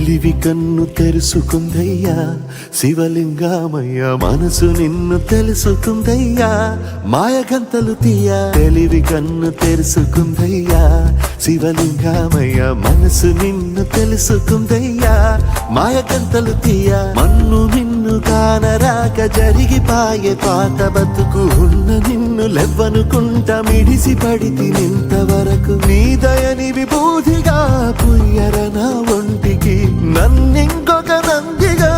తెలివి కన్ను తెరుసుకుందయ్యా. శివలింగామయ్యా మనసు నిన్ను తెలుసుకుందయ్యా. మాయగంతలు తీయ తెలివి కన్ను తెరుసుకుందయ్యా. శివలింగామయ్యా మనసు నిన్ను తెలుసుకుందయ్యా. మాయగంతలు తీయ మన్ను నిన్ను రాక జరిగిపాయే పాత బతుకు ఉన్న నిన్ను లెవ్వనుకుంటా మిడిసి పడితి నింతవరకు. నీ దయని విభూతిగా పుయ్యర నా ఒంటికి నన్నింకొక నందిగా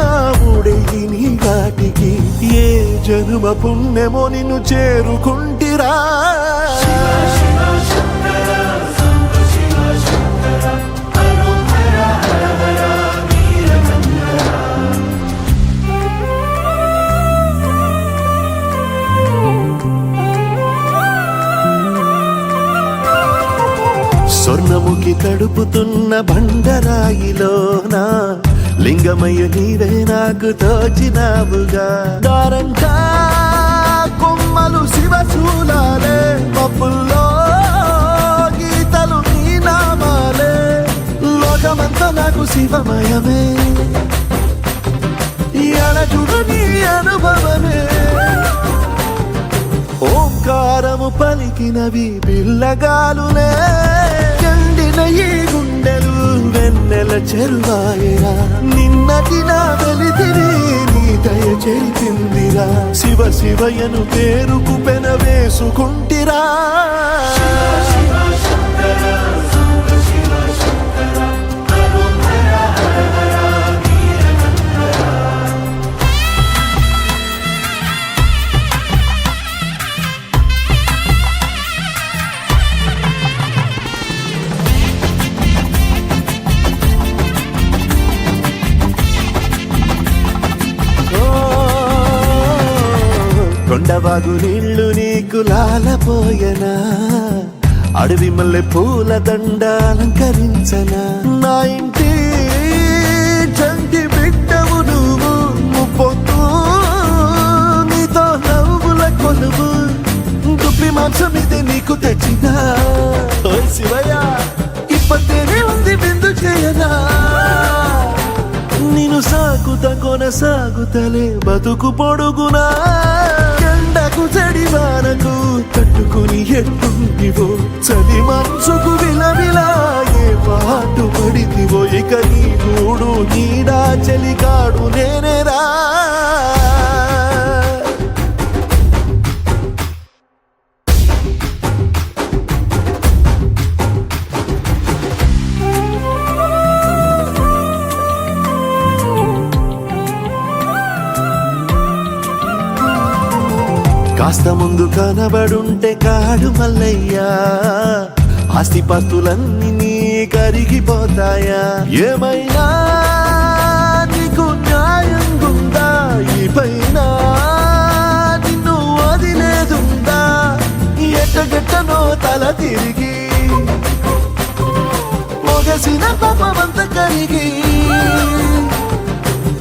ఊడేయి నీ గాటికి ఏ జనుమ పుణ్యమో నిన్ను చేరుకుంటిరా. స్వర్ణముఖి తడుపుతున్న బండరాయిలోన? లింగమయ్య నీవే నాకు తోచినావుగా. దారంగా కొమ్మలు శివశూలాలే పప్పుల్లో గీతలు నీ నామాలే. లోకమంతా నాకు శివమయమే. ఎడచుడు నీ అనుభవమే. ఓంకారము పలికినవి పిల్లగాలులే. ఎండిన ఈ గుండెలు వెన్నెల చెరువాయిరా. నిన్నటి నా వెలితిరి నీ దయ చెరిపిందిరా శివ శివయను పేరుకు పెన వేసుకుంటిరా. కొండవాగు నీకు లాలపోయనా? అడవి మల్లె పూల దండ అలంకరించనా? నా ఇంటి చంటి బిడ్డవు నువ్వు ముప్పొత్తు నీతో నవ్వుల కొలువు. దుప్పి మాంసం ఇది నీకు తెచ్చినా. ఓ కొనసాగుతలే బతుకు పొడుగునా? ఎండకు చెడి వానకు తట్టుకుని ఎట్టుంటివో చలి మనసుకు విలవిలా ఏ పాటు పడితివో? ఇక నీ గూడు నీడా చలికాడు నేనేరా? కాస్త ముందు కనబడుంటే కాడు మల్లయ్యా. ఆస్తిపాస్తులన్నీ నీ కరిగిపోతాయా? ఏమైనా నీకు న్యాయం ఉందా? ఈ పైన నిన్ను వదిలేదుందా? ఎట్టగెట్టనో తల తిరిగి. మొగసిన పాపమంత కరిగి.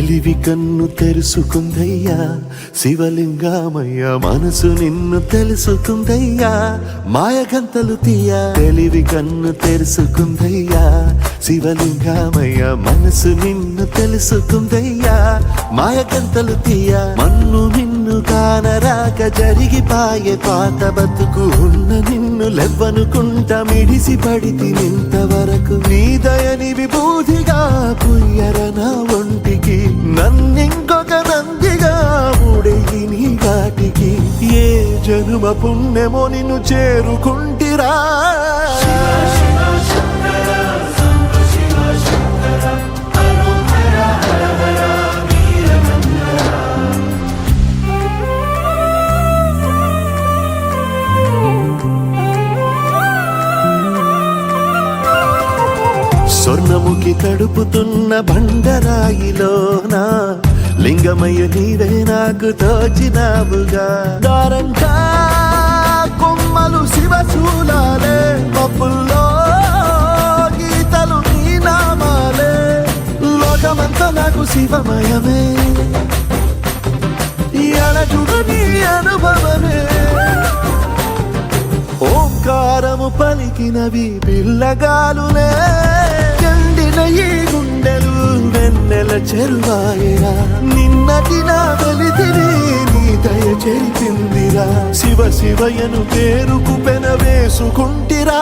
తెలివి కన్ను తెరుసుకుందయ్యా శివలింగామయ్యా మనసు నిన్ను తెలుసుకుందయ్యా మాయగంతలు తీయ తెలివి కన్ను తెరుసుకుందయ్యా శివలింగమయ్య మనసు నిన్ను తెలుసుకుందయ్యా. మాయకంతలు తీయ మన్ను నిన్ను కానరాక జరిగిపాయే పాత బతుకు ఉన్న నిన్ను లెవ్వనుకుంటా మిడిసి పడితి నింతవరకు. నీ దయని విభూతిగా పుయ్యర నా ఒంటికి నన్నింకొక నందిగా ఊడెయ్యి నీ గాటికి ఏ జనుమ పుణ్యమో నిన్ను చేరుకుంటిరా. స్వర్ణముఖి తడుపుతున్న బండరాయిలోన? లింగమయ్య నీవే నాకు తోచినావుగా. దారంటా కొమ్మలు శివశూలాలే మబ్బుల్లో గీతలు నీ నామాలే. లోకమంతా నాకు శివమయమే. ఎడచుడు నీ అనుభవమే. ఓంకారము పలికినవి పిల్లగాలులే. ఎండిన ఈ గుండెలు వెన్నెల చెల్వాయిరా నిన్నటి నా వెలితిని నీ దయ చెరిపిందిరా. శివ శివయను పేరుకు పెన వేసుకుంటిరా.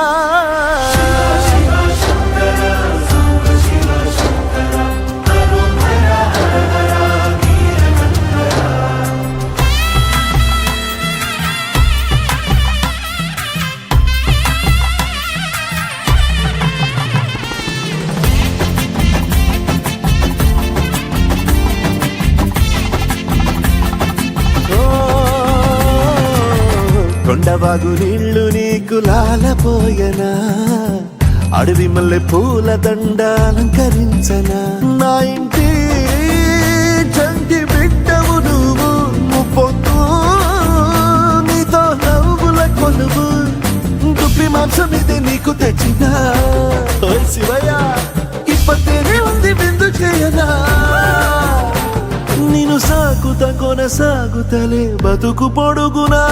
కొండవాగు నీళ్ళు నీకు లాలపోయనా? అడవి మల్లె పూల దండ అలంకరించనా? నా ఇంటి చంటి బిడ్డవు నువ్వు ముప్పొద్దు నీతో నవ్వుల కొలువు. దుప్పి మాంసం ఇది నీకు తెచ్చినా. ఓయ్ శివయ్య ఇప్పటినే ఉంది బిందు చేయనా? నిన్ను సాకుత కొనసాగుతలే బతుకు పొడుగునా.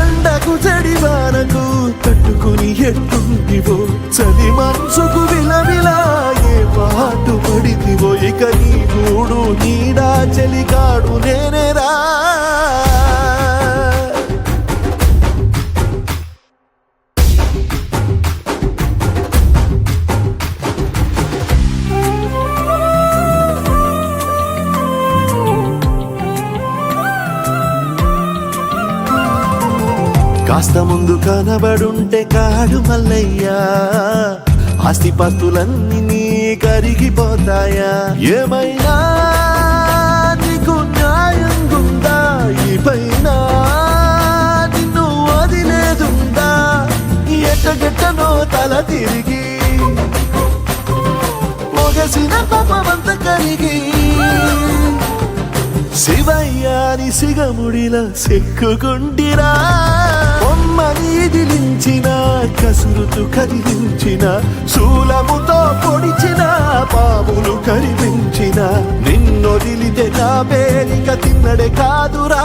ఎండకు చెడి వానకు తట్టుకుని ఎట్టుంటివో చలి మనసుకు కాస్త ముందు కనబడుంటే కాడు మల్లయ్యా. ఆస్తిపాస్తులన్నీ నీ కరిగిపోతాయా. ఏమైనా నీకు న్యాయం గుందా ఈ పైన నిన్ను వదిలేదుందా ఎట్టగెట్టనో తల తిరిగి. పొగసిన పాపమంత కరిగి. శివయ్యాని సిగముడిలా సెక్కుకుండిరా కసురుతు కదిలించిన శూలముతో పొడిచిన పాములు కరిపించిన. నిన్నొదిలితే నా పేరిక తిన్నడే కాదురా.